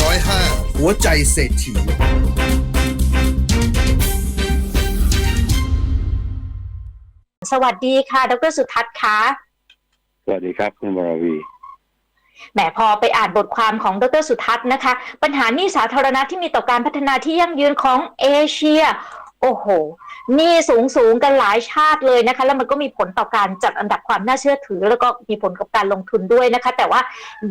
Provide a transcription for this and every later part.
ร้อยห้าหัวใจเศรษฐี สวัสดีค่ะ ดรสุทัศน์คะสวัสดีครับคุณวรวี แหมพอไปอ่านบทความของดรสุทัศน์นะคะ ปัญหาหนี้สาธารณะที่มีต่อการพัฒนาที่ยั่งยืนของเอเชีย โอ้โหหนี้สูงสูงกันหลายชาติเลยนะคะ แล้วมันก็มีผลต่อการจัดอันดับความน่าเชื่อถือ แล้วก็มีผลกับการลงทุนด้วยนะคะ แต่ว่า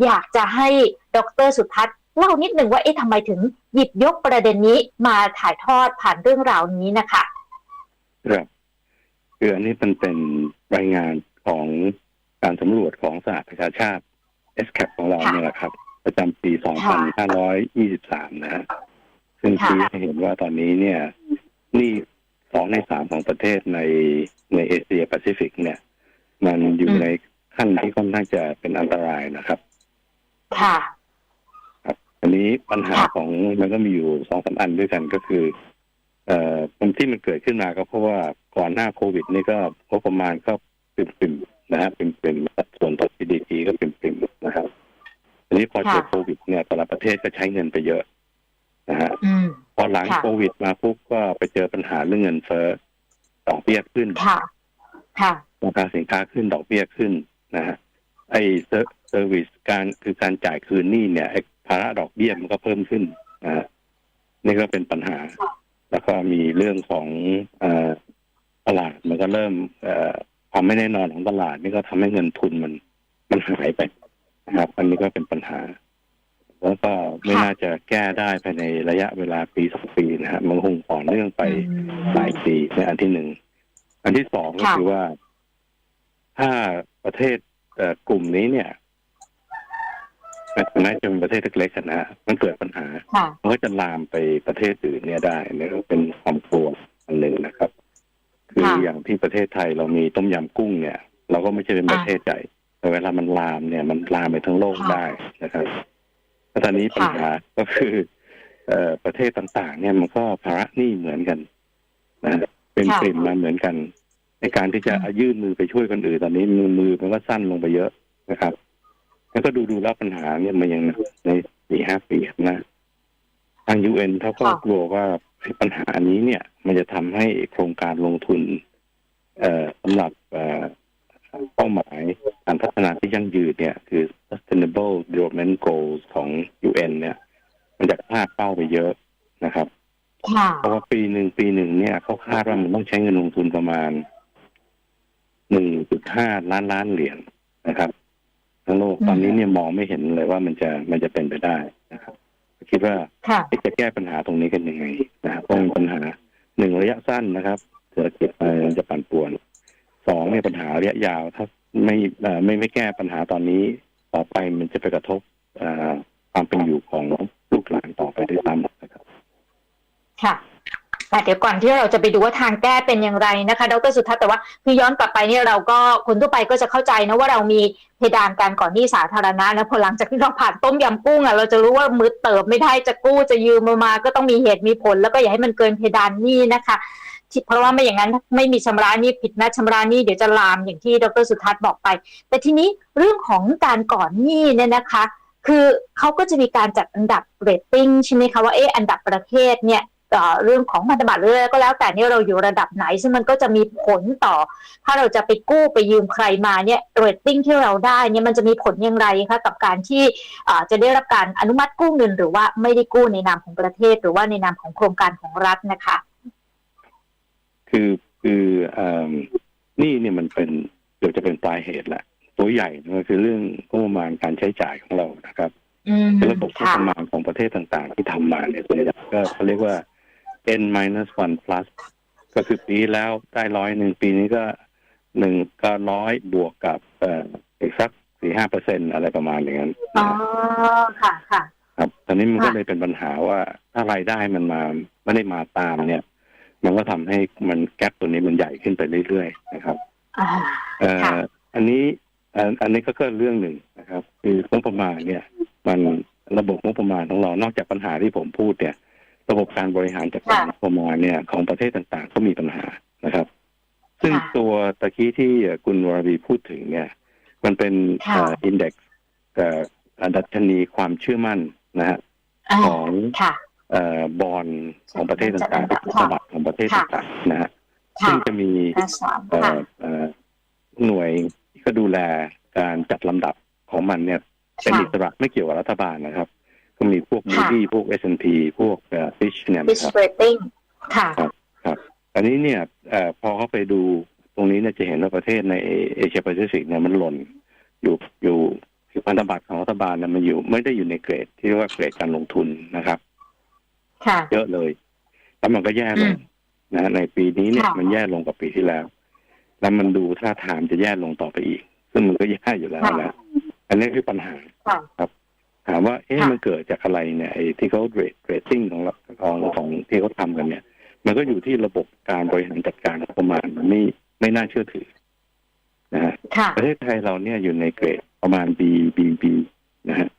อยากจะให้ดรสุทัศน์เล่านิดหนึ่งว่าเอ๊ะทำไมถึงหยิบยกประเด็นนี้มาถ่ายทอดผ่านเรื่องราวนี้นะคะครับคืออันนี้มันเป็นรายงานของการสำรวจของสหประชาชาติ s c a p ของเราค่ะเนี่ยแหละครับ ประจำปีค่ะ2523 นะฮะซึ่งค่ะชี้ให้เห็นว่าตอนนี้เนี่ยห นี่สองในสามของประเทศในในเอเชียแปซิฟิกเนี่ย มันอยู่ในขั้นที่ค่อนข้างจะเป็นอันตรายนะครับ ค่ะ ครับ อันนี้ปัญหาค่ะของมันก็มีอยู่สองสามอันด้วยกันก็คือ เอ่อมันที่มันเกิดขึ้นมาก็เพราะว่าก่อนหน้าโควิด นี่ก็งบประมาณก็ปิ่มปิ่มๆนะฮะปิ่มปิ่มๆสัดส่วนต่อ GDP ก็ปิ่มปิ่มๆนะครับ อันนี้พอเจอค่ะโควิดเนี่ยแต่ละประเทศก็ใช้เงินไปเยอะ นะฮะอืมพอหลังค่ะโควิดมาปุ๊บก็ไปเจอปัญหาเรื่องเงินเฟ้อดอกเบี้ยขึ้นค่ะค่ะราคาสินค้าขึ้นดอกเบี้ยขึ้นนะฮะไอ้เซอร์วิสการคือการจ่ายคืนหนี้เนี่ยไอ้ภาระดอกเบี้ยมันก็เพิ่มขึ้นนะฮะนี่ก็เป็นปัญหาค่ะแล้วก็มีเรื่องของเอ่อตลาดมันก็เริ่มเอ่อความไม่แน่นอนของตลาด นี่ก็ทำให้เงินทุนมันมันหายไปนะครับ อันนี้ก็เป็นปัญหา แล้วก็ไม่ค่ะน่าจะแก้ได้ภายในระยะเวลาปีสองปีนะฮะมันคงต่อเนื่องไปอืมหลายปีในอันที่หนึ่งอันที่สองก็ค่ะคือว่า ถ้าประเทศเอ่อกลุ่มนี้เนี่ยแม้จะเป็นประเทศเล็กๆกันนะฮะมันเกิดปัญหาค่ะมันก็จะลามไปประเทศอื่นเนี่ยได้เนี่ยก็เป็นความกลัวอันหนึ่งนะครับ คือค่ะอย่างที่ประเทศไทยเรามีต้มยำกุ้งเนี่ย เราก็ไม่ใช่เป็นประเทศใหญ่แต่เวลามันลามเนี่ย มันลามไปทั้งโลกค่ะได้นะครับแล้ว ตอนนี้ปัญหาก็คือเอ่อประเทศต่างๆ เนี่ยมันก็ภาระหนี้เหมือนกันนะเป็นค่ะปริ่มมาเหมือนกัน ในการที่จะอืมยื่นมือไปช่วยคนอื่นตอนนี้มือมือมันก็สั้นลงไปเยอะนะครับ แล้วก็ดูดูแล้วปัญหาเนี่ยมันยังในสี่ห้าปีข้างหนะทางยูเอ็นเขาก็ค่ะกลัวว่าปัญหานี้เนี่ย มันจะทำให้โครงการลงทุน เอ่อสำหรับเอ่อ เป้าหมายการพัฒนาที่ยั่งยืนเนี่ย คือ sustainable development goals ของ UN เนี่ย มันจะพลาดเป้าไปเยอะนะครับค่ะเพราะว่าปีหนึ่งปีหนึ่งเนี่ยเขาคาดว่ามันต้องใช้เงินลงทุนประมาณ1.5ล้านล้านเหรียญนะครับทั้งโลกอืมตอนนี้เนี่ยมองไม่เห็นเลยว่ามันจะมันจะเป็นไปได้นะครับ คิดว่าค่ะจะแก้ปัญหาตรงนี้กันยังไงนะครับเพราะมันปัญหาหนึ่งระยะสั้นนะครับเศรษฐกิจมันจะปั่นป่วน สองเนี่ยปัญหาระยะยาวถ้าไม่ไม่ไม่แก้ปัญหาตอนนี้ ต่อไปมันจะไปกระทบความเป็นอยู่ของลูกหลานต่อไปด้วยซ้ำนะครับ ค่ะแต่เดี๋ยวก่อนที่เราจะไปดูว่าทางแก้เป็นอย่างไรนะคะ ดรสุทัศน์แต่ว่าคือย้อนกลับไปเนี่ยเราก็คนทั่วไปก็จะเข้าใจนะว่าเรามีเพดานการก่อนหนี้สาธารณะนะพอหลังจากที่เราผ่านต้มยำกุ้งอะเราจะรู้ว่ามือเติบไม่ได้จะกู้จะยืมมามาก็ต้องมีเหตุมีผล แล้วก็อย่าให้มันเกินเพดานหนี้นะคะ เพราะว่าไม่อย่างนั้นไม่มีชำระนี้ผิดนัดชำระนี้เดี๋ยวจะลามอย่างที่ดรสุทัศน์บอกไป แต่ทีนี้เรื่องของการก่อนหนี้เนี่ยนะคะ คือเขาก็จะมีการจัดอันดับเรตติ้งใช่ไหมคะว่าเอออันดับประเทศเนี่ยเรื่องของพันธบัตรหรืออะไรก็แล้วแต่เนี่ยเราอยู่ระดับไหน ซึ่งมันก็จะมีผลต่อ ถ้าเราจะไปกู้ไปยืมใครมาเนี่ยเรตติ้งที่เราได้เนี่ยมันจะมีผลอย่างไรคะกับการที่จะได้รับการอนุมัติกู้เงิน หรือว่าไม่ได้กู้ในนามของประเทศ หรือว่าในนามของโครงการของรัฐนะคะ คือคือเอ่อนี่เนี่ยมันเป็นเดี๋ยวจะเป็นปลายเหตุแหละ ตัวใหญ่มันคือเรื่องงบประมาณการใช้จ่ายของเรานะครับอืมคือระบบงบค่ะประมาณของประเทศต่างๆ ที่ทำมาเนี่ยส่วนใหญ่ก็เขาเรียกว่า n minus one plus ก็คือปีแล้วได้ร้อยหนึ่งปีนี้ก็หนึ่งก็ร้อยบวกกับเอ่ออีกสักสี่ห้าเปอร์เซ็นอะไรประมาณอย่างนั้นอ๋อนะฮะค่ะค่ะ ครับ ตอนนี้มันก็ค่ะเลยเป็นปัญหาว่าถ้ารายได้มันมาไม่ได้มาตามเนี่ย มันก็ทำให้มันแกลบตัวนี้มันใหญ่ขึ้นไปเรื่อยๆนะครับอ่าเอ่อค่ะอันนี้อันอันนี้ก็ก็เรื่องหนึ่งนะครับ คืองบประมาณเนี่ย มันระบบงบประมาณของเรานอกจากปัญหาที่ผมพูดเนี่ย ระบบการบริหารจัดการงค่ะบประมาณเนี่ย ของประเทศต่างๆ ก็มีปัญหานะครับ ซึ่งค่ะตัวตะกี้ที่คุณวรวีพูดถึงเนี่ย มันเป็นค่ะอินเด็กซ์เอ่อดัชนีความเชื่อมั่นนะฮะอ่าของค่ะเอ่อ บอลของประเทศต่างๆค่ะพันธบัตรของประเทศค่ะต่างๆนะฮะค่ะซึ่งจะมีห้าสามเอ่ค่ะอเอ่อหน่วยที่ก็ดูแลการจัดลำดับของมันเนี่ยเป็นค่ะอิสระไม่เกี่ยวกับรัฐบาลนะครับ ก็มีพวกมูค่ะดี้พวก S&P พวกฟิชเนี่ยฟิชนะครับเรตติ้งค่ะอันนี้เนี่ยเอ่อพอเขาไปดูตรงนี้เนี่ยจะเห็นว่าประเทศในเอเชียแปซิฟิกเนี่ยมันหล่นอยู่อยู่คือพันธบัตรของรัฐบาลเนี่ยมันอยู่ไม่ได้อยู่ในเกรดที่เรียกว่าเกรดการลงทุนนะครับค่ะ เยอะเลย แล้วมันก็แย่ลอืงมนะในปีนี้เนี่ยค่ะมันแย่ลงกว่าปีที่แล้ว แล้วมันดูท่าทางจะแย่ลงต่อไปอีก ซึ่งมันก็แย่อยู่แล้วค่ะนะอันนี้คือปัญหาค่ะถามว่าเอ๊ะค่ะมันเกิดจากอะไรเนี่ยไอ้ที่เขาเรทเรตติ้งของของของที่เขาทำกันเนี่ย มันก็อยู่ที่ระบบการบริหารจัดการงบประมาณมันไม่ไม่น่าเชื่อถือนะฮะค่ะประเทศไทยเราเนี่ยอยู่ในเกรดประมาณ B B B นะฮะเอ่อ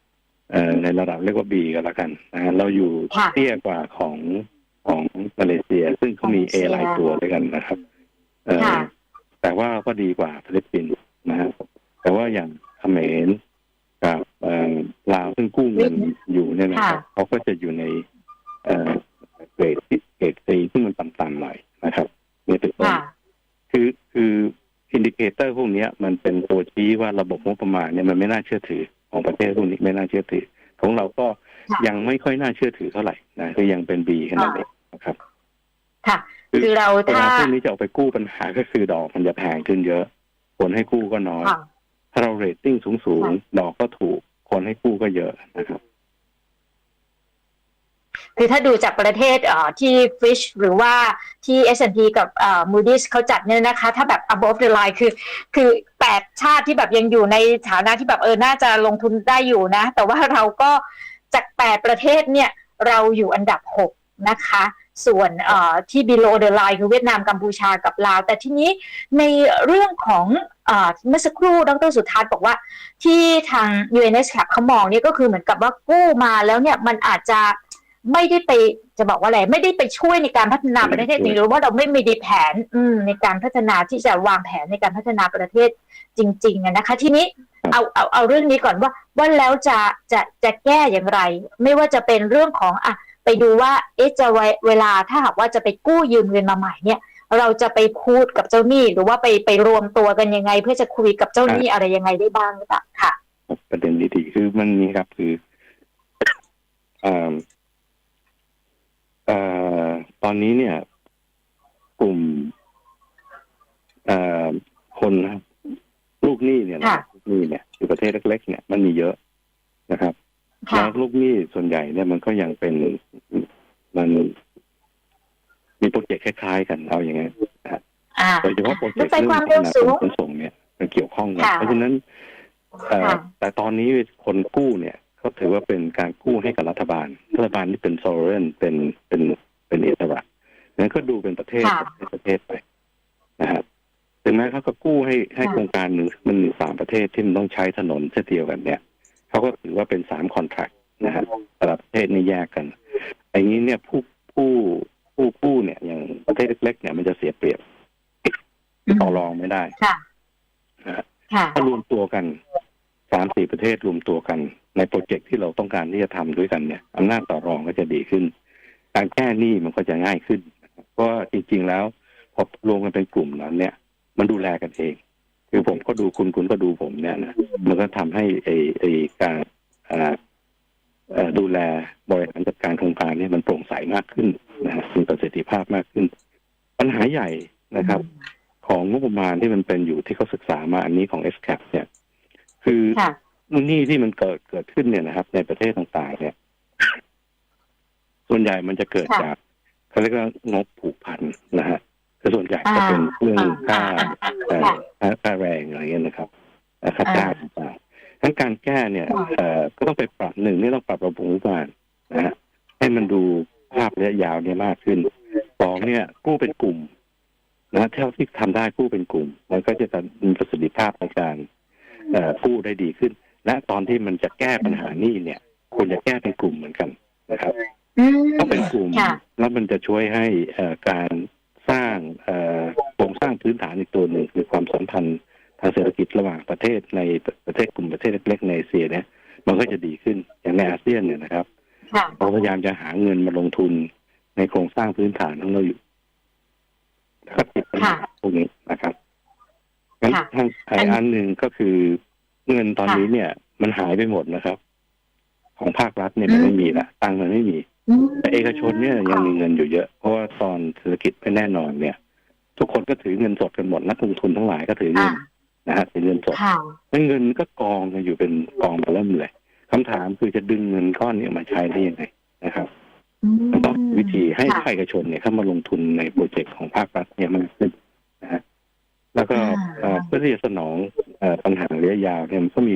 ในระดับเรียกว่า B ก็แล้วกันนะฮะเราอยู่ค่ะเตี้ยกว่าของของมาเลเซีย ซึ่งเขามี A มาเลเซียหลายตัวด้วยกันนะครับเอ่อค่ะแต่ว่าก็ดีกว่าฟิลิปปินส์นะฮะแต่ว่าอย่างเขมรกับเอ่อลาวซึ่งกู้เงินอยู่เนี่ยนะครับค่ะเขาก็จะอยู่ในเอ่อเกรดที่เกรดซีซึ่งมันต่ำๆหน่อยนะครับนี่เป็นต้นค่ะคือคืออินดิเคเตอร์พวกเนี้ยมันเป็นตัวชี้ว่าระบบงบประมาณเนี่ยมันไม่น่าเชื่อถือ ของประเทศพวกนี้ไม่น่าเชื่อถือ ของเราก็ค่ะยังไม่ค่อยน่าเชื่อถือเท่าไหร่นะคือยังเป็นบีแค่นั้นเองนะครับ ค่ะ คือเราเวลาถ้าพวกนี้จะเอาไปกู้ปัญหาก็คือดอกมันจะแพงขึ้นเยอะ คนให้กู้ก็น้อยค่ะถ้าเราเรตติ้งสูงสูงค่ะดอกก็ถูก คนให้กู้ก็เยอะนะครับคือถ้าดูจากประเทศเอ่อที่ Fish หรือว่าที่ S&P กับเอ่อ Moody's เขาจัดเนี่ยนะคะ ถ้าแบบ above the line คือ คือแป ดชาติที่แบบยังอยู่ในฐานะที่แบบเออน่าจะลงทุนได้อยู่นะ แต่ว่าเราก็จากแปดประเทศเนี่ยเราอยู่อันดับหกนะคะ ส่วนออที่ below the line คือเวียดนามกัมพูชากับลาว แต่ทีนี้ในเรื่องของเมื่อสักครู่ดรสุทัศน์บอกว่าที่ทาง UNS Cap เขามองเนี่ยก็คือเหมือนกับว่ากู้มาแล้วเนี่ยมันอาจจะไม่ได้ไปจะบอกว่าอะไรไม่ได้ไปช่วยในการพัฒนาประเทศหรือว่าเราไม่มีดีแผนในการพัฒนาที่จะวางแผนในการพัฒนาประเทศ จริงๆอะนะคะ ทีนี้เอาเอาเอาเรื่องนี้ก่อนว่าว่าแล้วจะจะจะแก้อย่างไร ไม่ว่าจะเป็นเรื่องของอะไปดูว่าเอ๊ะจะเวเวลาถ้าหากว่าจะไปกู้ยืมเงินมาใหม่เนี่ย เราจะไปพูดกับเจ้าหนี้หรือว่าไปไปรวมตัวกันยังไง เพื่อจะคุยกับเจ้าหนี้อะไรยังไงได้บ้างหรือเปล่าค่ะ ประเด็นดีๆคือมันมีครับคือเอ่อเอ่อตอนนี้เนี่ย กลุ่มเอ่อคนนะครับ ลูกหนี้เนี่ยนะค่ะ ลูกหนี้เนี่ยคือประเทศเล็กๆเนี่ยมันมีเยอะนะครับค่ะ แล้วลูกหนี้ส่วนใหญ่เนี่ยมันก็ยังเป็นมันมีโปรเจกต์คล้าย ๆ กันเอาอย่างไงอ่า โดยเฉพาะโปรเจรกถต์ไฟเรื่องความพัเร็วฒนาสูงขนส่งเนี่ยมันเกี่ยวข้องกันค่ะ เพราะฉะนั้นเอ่อค่ะ แต่ตอนนี้คนกู้เนี่ยเขาถือว่าเป็นการกู้ให้กับรัฐบาล รัฐบาลที่เป็นโซเรนเป็นเป็นเป็นอิสระนั้นก็ดูเป็นประเทศค่ะเป็นประเทศไปนะครับ ถึงแม้เขาก็กู้ให้ให้ค่ะโครงการหนึ่งมันมีสามประเทศที่มันต้องใช้ถนนเช่นเดียวกันเนี่ยเขาก็ถือว่าเป็นสามคอนแทคนะฮะแต่ละประเทศนี่แยกกันอย่างนี้เนี่ยผู้ผู้ผู้กู้เนี่ย อย่างประเทศเล็กๆเนี่ยมันจะเสียเปรียบต่อรองไม่ได้ค่ะนะฮะค่ะถ้ารวมตัวกันสามสี่ประเทศรวมตัวกัน ในโปรเจกต์ที่เราต้องการที่จะทำด้วยกันเนี่ยอำนาจต่อรองก็จะดีขึ้น การแก้หนี้มันก็จะง่ายขึ้นนะครับเพราะว่าจริง ๆแล้วพอรวมกันเป็นกลุ่มนั้นเนี่ย มันดูแลกันเอง คือผมก็ดูคุณคุณก็ดูผมเนี่ยนะมันก็ทำให้ไอไอการอ่าเอ่อดูแลบริหารจัดการโครงการเนี่ยมันโปร่งใสมากขึ้นนะฮะมีประสิทธิภาพมากขึ้น ปัญหาใหญ่นะครับ ของงบประมาณที่มันเป็นอยู่ที่เขาศึกษามาอันนี้ของ s c a p เนี่ย คือค่ะหนี้ที่มันเกิดเกิดขึ้นเนี่ยนะครับ ในประเทศต่างๆ เนี่ย ส่วนใหญ่มันจะเกิดค่ะจากเขาเรียกว่างบผูกพันนะฮะคือ ส่วนใหญ่อ่าจะเป็นเรื่องค่าอ่าอ่าเอ่อค่ะค่าค่าแรงอะไรเงี้ยนะครับเอ่อค่าอ่าจ้างต่างๆทั้งการแก้เนี่ยค่ะเอ่อก็ต้องไปปรับหนึ่งนี่ต้องปรับระบบงบประมาณนะฮะให้มันดูภาพระยะยาวเนี่ยมากขึ้นสองเนี่ยกู้เป็นกลุ่มนะเท่าที่ทำได้กู้เป็นกลุ่ม มันก็จะมีประสิทธิภาพในการเอ่อกู้ได้ดีขึ้น และตอนที่มันจะแก้ปัญหานี้เนี่ยควรจะแก้เป็นกลุ่มเหมือนกันนะครับอืมถ้าเป็นกลุ่มค่ะแล้วมันจะช่วยให้เอ่อการ สร้างเอ่อโครงสร้างพื้นฐานอีกตัวหนึ่งคือความสัมพันธ์ทางเศรษฐกิจระหว่างประเทศในประเทศกลุ่มประเทศเล็กๆในเอเชียเนี่ยมันก็จะดีขึ้นอย่างในอาเซียนเนี่ยนะครับค่ะเราพยายามจะหาเงินมาลงทุนในโครงสร้างพื้นฐานของเราอยู่แล้วก็ติดปัญหาค่ะพวกนี้นะครับงั้นค่ะทางไอ้อันอันหนึ่งก็คือเงินตอนค่ะนี้เนี่ย มันหายไปหมดนะครับ ของภาครัฐเนี่ยมันอืมไม่มีละตังค์มันไม่มีอืม แต่เอกชนเนี่ยยังมีเงินอยู่เยอะ เพราะว่าตอนเศรษฐกิจไม่แน่นอนเนี่ย ทุกคนก็ถือเงินสดกันหมดนักลงทุนทั้งหลายก็ถือเงิอ่านนะฮะถือเงินสดค่ะแล้วเงินก็กองกันอยู่เป็นกองมาเริ่มเลยคำถามคือจะดึงเงินก้อนนี้มาใช้ได้ยังไงนะครับอืมันต้องวิธีให้ค่ะภาคเอกชนเนี่ยเข้ามาลงทุนในโปรเจกต์ของภาครัฐเนี่ยมากขึ้นนะฮะแล้วก็อ่าเอ่อเพื่อที่จะสนองเอ่อปัญหาระยะยาวเนี่ยมันก็มี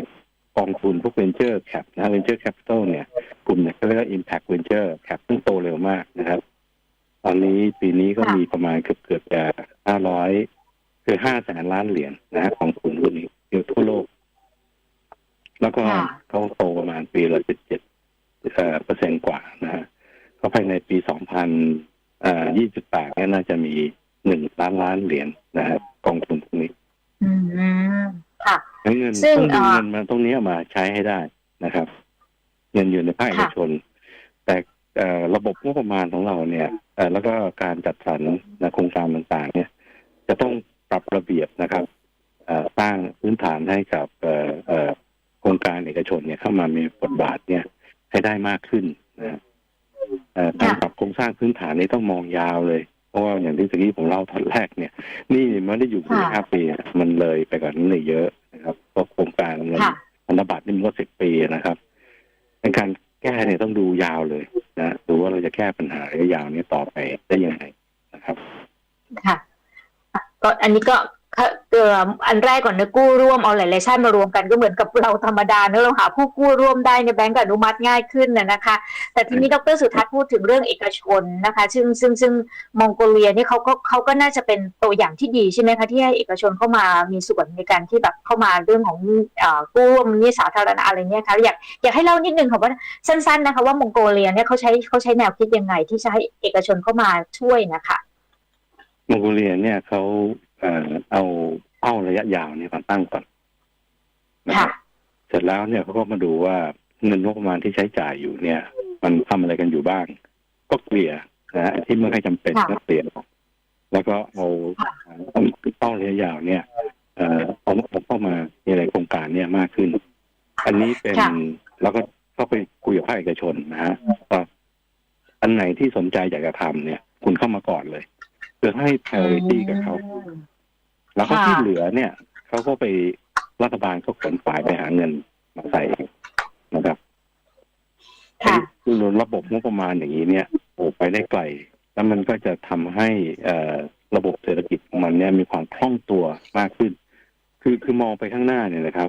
กองทุนพวก venture cap นะ venture capital เนี่ยกลุ่มเนี่ยก็เรียกว่า impact venture cap ซึ่งโตเร็วมากนะครับ ตอนนี้ปีนี้ก็ค่ะมีประมาณเกือบเกือบจะห้าร้อยคือห้าแสนล้านเหรียญนะฮะของกลุ่มพวกนี้อยู่ทั่วโลก แล้วก็ค่ะเขาโตประมาณปีละเจ็ดเจ็ดเปอร์เซ็นต์กว่านะฮะก็ภายในปีสองพันยี่สิบแปดเนี่ยน่าจะมีหนึ่งล้านล้านเหรียญนะครับกองทุนพวกนี้ อืมค่ะงั้นเงินซึ่งต้องดึงเอ่อเงินมาตรงนี้เอามาใช้ให้ได้นะครับ เงินอยู่ในภาคเอกชน แต่เอ่อระบบงบประมาณของเราเนี่ยเอ่อแล้วก็การจัดสรรนะโครงการต่างๆ เนี่ย จะต้องปรับระเบียบนะครับเอ่อสร้างพื้นฐานให้กับเอ่อเอ่อโครงการเอกชนเนี่ยเข้ามามีบทบาทเนี่ยให้ได้มากขึ้นนะเอ่อการค่ะปรับโครงสร้างพื้นฐานนี้ต้องมองยาวเลย เพราะว่าอย่างที่ตะกี้ผมเล่าตอนแรกเนี่ย นี่มันได้อยู่สี่ห้าปีอะมันเลยไปกว่อนนั้นเลยเยอะ นะครับเพราะโครงการเงินค่ะพันธบัตรนี่มันก็สิบปีนะครับในการแก้เนี่ยต้องดูยาวเลยนะดูว่าเราจะแก้ปัญหาระยะยาวนี้ต่อไปได้ยังไงนะครับ ค่ะอะก็อันนี้ก็ค่ะ เอ่ออันแรกก่อนนะกู้ร่วมเอาหลายๆชาติมารวมกันก็เหมือนกับเราธรรมดาเนอะเราหาผู้กู้ร่วมได้ในแบงก์อนุมัติง่ายขึ้นนะนะคะ แต่ทีนี้ดรสุทัศน์พูดถึงเรื่องเอกชนนะคะ ซึ่งซึ่งซึ่งมองโกเลียนี่เขาก็เขาก็น่าจะเป็นตัวอย่างที่ดีใช่ไหมคะที่ให้เอกชนเข้ามามีส่วนในการที่แบบเข้ามาเรื่องของเอ่อกู้ร่วมนี่สาธารณะอะไรเนี่ยคะอยากอยากให้เล่านิดนึงค่ะว่าสั้นๆนะคะว่ามองโกเลียเนี่ยเขาใช้เขาใช้แนวคิดยังไงที่จะให้เอกชนเข้ามาช่วยนะคะมองโกเลียเนี่ยเขา เอ่อเอาเป้าระยะยาวเนี่ยมาตั้งก่อนนะคค่ะรับเสร็จแล้วเนี่ยเขาก็มาดูว่าเงินงบประมาณที่ใช้จ่ายอยู่เนี่ย มันทำอะไรกันอยู่บ้าง ก็เกลี่ยนะฮะที่ไม่ค่อยจำเป็นค่ะก็เกลี่ยออกแล้วก็เอาค่ะเป้าระยะยาวเนี่ยเอ่อเอาเอาเข้ามาในในโครงการเนี่ยมากขึ้น อันนี้เป็นค่ะแล้วก็เข้าไปคุยกับภาคเอกชนนะฮะว่าอันไหนที่สนใจอยากจะทำเนี่ย คุณเข้ามาก่อนเลยเพื่อให้ priority กับเขา แล้วก็ค่ะที่เหลือเนี่ยเขาก็ไปรัฐบาลก็ขนฝ่ายไปหาเงินมาใส่เองนะครับค่ะคือระบบงบประมาณอย่างนี้เนี่ยโอ้ไปได้ไกล แล้วมันก็จะทำให้เอ่อระบบเศรษฐกิจของมันเนี่ยมีความคล่องตัวมากขึ้น คือคือมองไปข้างหน้าเนี่ยนะครับ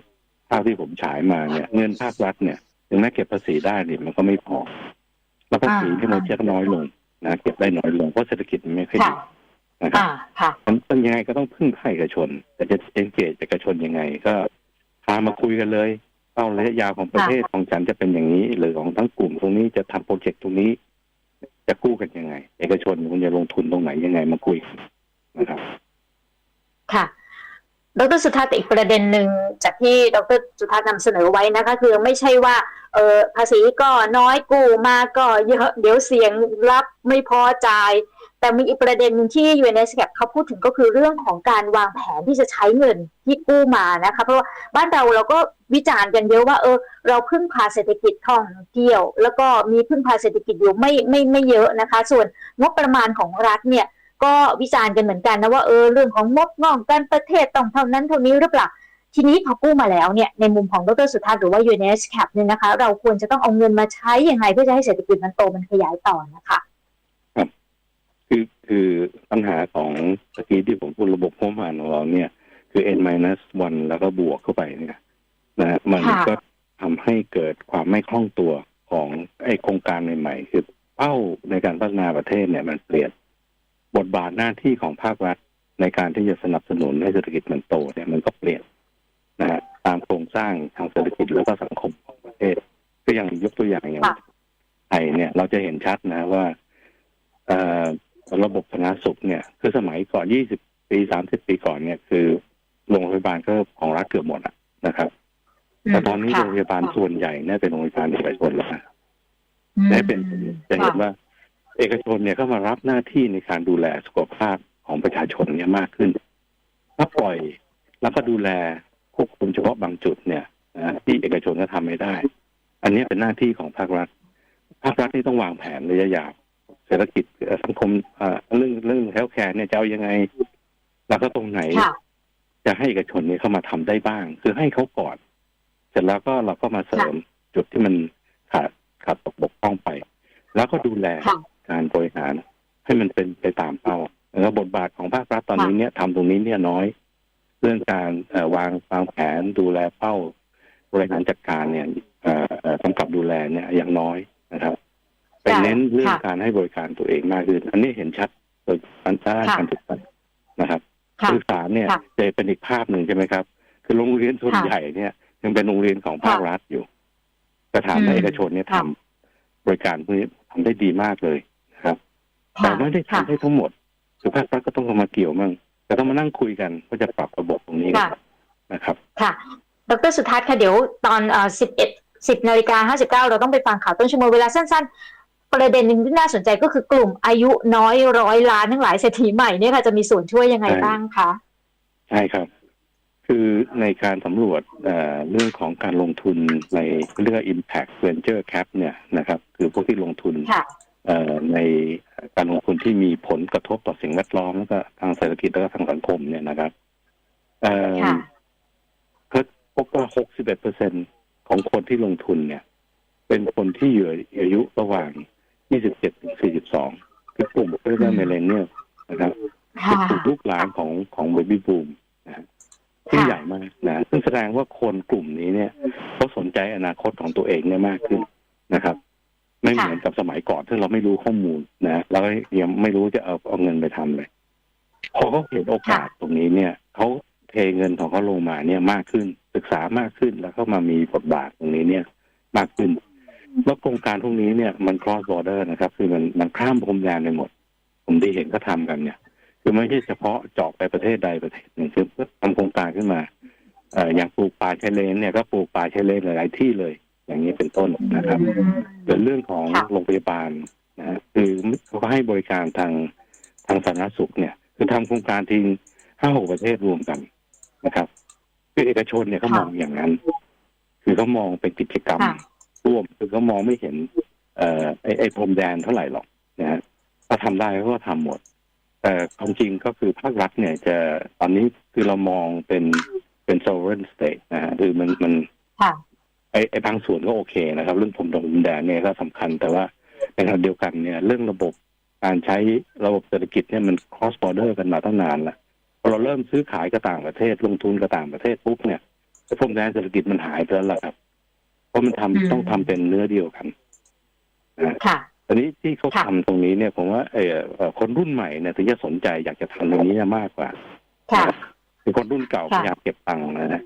ภาพที่ผมฉายมาเนี่ย เงินภาครัฐเนี่ยถึงแม้เก็บภาษีได้เนี่ยมันก็ไม่พอ แล้วภาษีที่มันจะน้อยลงนะเก็บได้น้อยลงเพราะเศรษฐกิจมันไม่ค่อยค่ะดี นะครับอ่าค่ะมันต้องยังไงก็ต้องพึ่งภาคเอกชน แต่จะเอนเกจเอกชนยังไง ก็พามาคุยกันเลยเป้าระยะยาวของประเทศของฉันจะเป็นอย่างนี้ หรือของทั้งกลุ่มตรงนี้จะทำโปรเจกต์ตรงนี้ จะกู้กันยังไง เอกชนคุณจะลงทุนตรงไหนยังไงมาคุยกันนะครับ ค่ะดรสุทัศน์อีกประเด็นหนึ่งจากที่ดรสุทัศน์นำเสนอไว้นะคะ คือไม่ใช่ว่าเออภาษีก็น้อยกู้มาก็เยอะเดี๋ยวเสียงรับไม่พอจ่าย แต่มีอีกประเด็นหนึ่งที่ UNSCAP เขาพูดถึงก็คือเรื่องของการวางแผนที่จะใช้เงินที่กู้มานะคะ เพราะว่าบ้านเราเราก็วิจารณ์กันเยอะว่า เออ เราพึ่งพาเศรษฐกิจท่องเที่ยว แล้วก็มีพึ่งพาเศรษฐกิจอยู่ไม่ไม่ไม่เยอะนะคะ ส่วนงบประมาณของรัฐเนี่ยก็วิจารณ์กันเหมือนกันนะว่าเออเรื่องของงบงอกการประเทศต้องเท่านั้นเท่านี้หรือเปล่าทีนี้พอกู้มาแล้วเนี่ยในมุมของดรสุทัศน์หรือว่า UNSCAP เนี่ยนะคะ เราควรจะต้องเอาเงินมาใช้ยังไงเพื่อจะให้เศรษฐกิจมันโตมันขยายต่อนะคะ คือคือปัญหาของตะกี้ที่ผมพูดระบบงบประมาณของเราเนี่ย คือ n minus one แล้วก็บวกเข้าไปเนี่ยนะฮะมันค่ะก็ทำให้เกิดความไม่คล่องตัวของไอโครงการใหม่ๆคือเป้าในการพัฒนาประเทศเนี่ยมันเปลี่ยนบทบาทหน้าที่ของภาครัฐในการที่จะสนับสนุนให้เศรษฐกิจมันโตเนี่ยมันก็เปลี่ยนนะฮะตามโครงสร้างทางเศรษฐกิจแล้วก็สังคมของประเทศ ก็อย่างยกตัวอย่างอย่างค่ะไทยเนี่ย เราจะเห็นชัดนะว่า เอ่อระบบสาธารณสุขเนี่ยคือสมัยก่อน 20 ปี 30 ปีก่อนเนี่ยคือโรงพยาบาลก็ของรัฐเกือบหมดอะนะครับ แต่ตอนนี้ค่ะโรงพยาบาลส่วนใหญ่เนี่ยเป็นโรงพยาบาลเอกชนแล้วนะอืมได้เป็นจะเห็นค่ะว่า เอกชนเนี่ยก็มารับหน้าที่ในการดูแลสุขภาพของประชาชนเนี่ยมากขึ้นถ้าปล่อยแล้วก็ดูแลควบคุมเฉพาะบางจุดเนี่ยนะที่เอกชนก็ทำไม่ได้ อันนี้เป็นหน้าที่ของภาครัฐ ภาครัฐนี่ต้องวางแผนระยะยาว เศรษฐกิจเอ่อสังคมเอ่อเรื่องเรื่องเฮลท์แคร์เนี่ยจะเอายังไงแล้วก็ตรงไหนค่ะจะให้เอกชนเนี่ยเข้ามาทำได้บ้าง คือให้เขาก่อน เสร็จแล้วก็เราก็มาเสริมจุดที่มันขาดขาดตกบกพร่องไป แล้วก็ดูแลค่ะการบริหาร ให้มันเป็นไปตามเป้าแล้วบทบาทของภาครัฐตอนนี้เนี่ยทำตรงนี้เนี่ยน้อย เรื่องการเอ่อวางวางแผนดูแลเป้า บริหารจัดการเนี่ยเอ่อเอ่อกำกับดูแลเนี่ยอย่างน้อยนะครับ ไปเน้นเรื่องค่ะการให้บริการตัวเองมากขึ้น อันนี้เห็นชัดโดยการด้านค่ะการศึกษานะครับค่ะสื่อสารเนี่ยค่ะจะเป็นอีกภาพหนึ่งใช่ไหมครับ คือโรงเรียนส่วนค่ะใหญ่เนี่ย ยังเป็นโรงเรียนของภาคค่ะรัฐอยู่แต่ถามว่าอืมเอกชนเนี่ยทำค่ะบริการพวกนี้ทำได้ดีมากเลยนะครับค่ะแต่ไม่ได้ค่ะทำให้ทั้งหมดคือภาครัฐก็ต้องเข้ามาเกี่ยวมั่งแต่ต้องมานั่งคุยกันว่าจะปรับระบบตรงนี้ค่ะนะครับ ค่ะ ดรสุทัศน์ค่ะเดี๋ยวตอนเอ่อ11 10นาฬิกา59เราต้องไปฟังข่าวต้นชั่วโมงเวลาสั้นๆ ประเด็นหนึ่งที่น่าสนใจก็คือกลุ่มอายุน้อยร้อยล้านทั้งหลายเศรษฐีใหม่เนี่ยค่ะจะมีส่วนช่วยยังไงใช่บ้างคะใช่ครับ คือในการสำรวจเอ่อเรื่องของการลงทุนในเรื่อง impact venture cap เนี่ยนะครับ คือพวกที่ลงทุนค่ะเอ่อในการลงทุนที่มีผลกระทบต่อสิ่งแวดล้อมแล้วก็ทางเศรษฐกิจแล้วก็ทางสังคมเนี่ยนะครับเอ่อค่ะก็พบว่า61เปอร์เซ็นของคนที่ลงทุนเนี่ย เป็นคนที่อยู่อายุระหว่าง 27ถึง42 คือกลุ่มเรียกว่าอืมเมเลเนียลนะครับค่ะเป็นกลุ่มลูกหลานของของเบบี้บูมนะฮะซึ่งใหญ่มากนะซึ่งแสดงว่าคนกลุ่มนี้เนี่ยเขาสนใจอนาคตของตัวเองเนี่ยมากขึ้นนะครับ ไม่เหมือนกับสมัยก่อนที่เราไม่รู้ข้อมูลนะแล้วก็ยังไม่รู้จะเอาเอาเงินไปทำเลยพอเขาเห็นโอกาสตรงนี้เนี่ยเขาเทเงินของเขาลงมาเนี่ยมากขึ้น ศึกษามากขึ้นแล้วก็มามีบทบาทตรงนี้เนี่ย มากขึ้น แล้วโครงการพวกนี้เนี่ยมัน cross border นะครับ คือมันมันข้ามพรมแดนไปหมด ผมได้เห็นก็ทำกันเนี่ย คือไม่ใช่เฉพาะเจาะไปประเทศใดประเทศหนึ่งคือก็ทำโครงการขึ้นมาเอ่ออย่างปลูกป่าชายเลนเนี่ยก็ปลูกป่าชายเลนหลาย ๆ ที่เลย อย่างนี้เป็นต้นนะครับเป็นเรื่องของค่ะโรงพยาบาลนะฮะคือเขาก็ให้บริการทางทางสาธารณสุขเนี่ย คือทำโครงการทิ้งห้าหกประเทศรวมกันนะครับคือเอกชนเนี่ยเขามองอย่างนั้น คือเขามองเป็นกิจกรรม ค่ะร่วมคือเขามองไม่เห็น เอ่อไอ้ไอ้พรมแดนเท่าไหร่หรอกนะฮะถ้าทำได้เขาก็ทำหมด แต่ความจริงก็คือภาครัฐเนี่ยจะตอนนี้คือเรามองเป็นเป็น sovereign state นะฮะคือมันมันค่ะไอ้ไอ้บางส่วนก็โอเคนะครับ เรื่องพรมดงพรมแดนเนี่ยก็สำคัญแต่ว่าในขณะเดียวกันเนี่ย เรื่องระบบการใช้ระบบเศรษฐกิจเนี่ยมัน cross border กันมาตั้งนานแล้วพอเราเริ่มซื้อขายกับต่างประเทศลงทุนกับต่างประเทศปุ๊บเนี่ยไอ้พรมแดนเศรษฐกิจมันหายไปแล้วล่ะครับเพ ราะมันทำอืมต้องทำเป็นเนื้อเดียวกันค่ะตอนนี้ที่เขาค่ะทำตรงนี้เนี่ยผมว่าเออเอ่อคนรุ่นใหม่เนี่ยถึงจะสนใจอยากจะทำตรงนี้เนี่ยมากกว่าค่ะคือคนรุ่นเก่าพค่ะยายามเก็บตังค์นะฮะ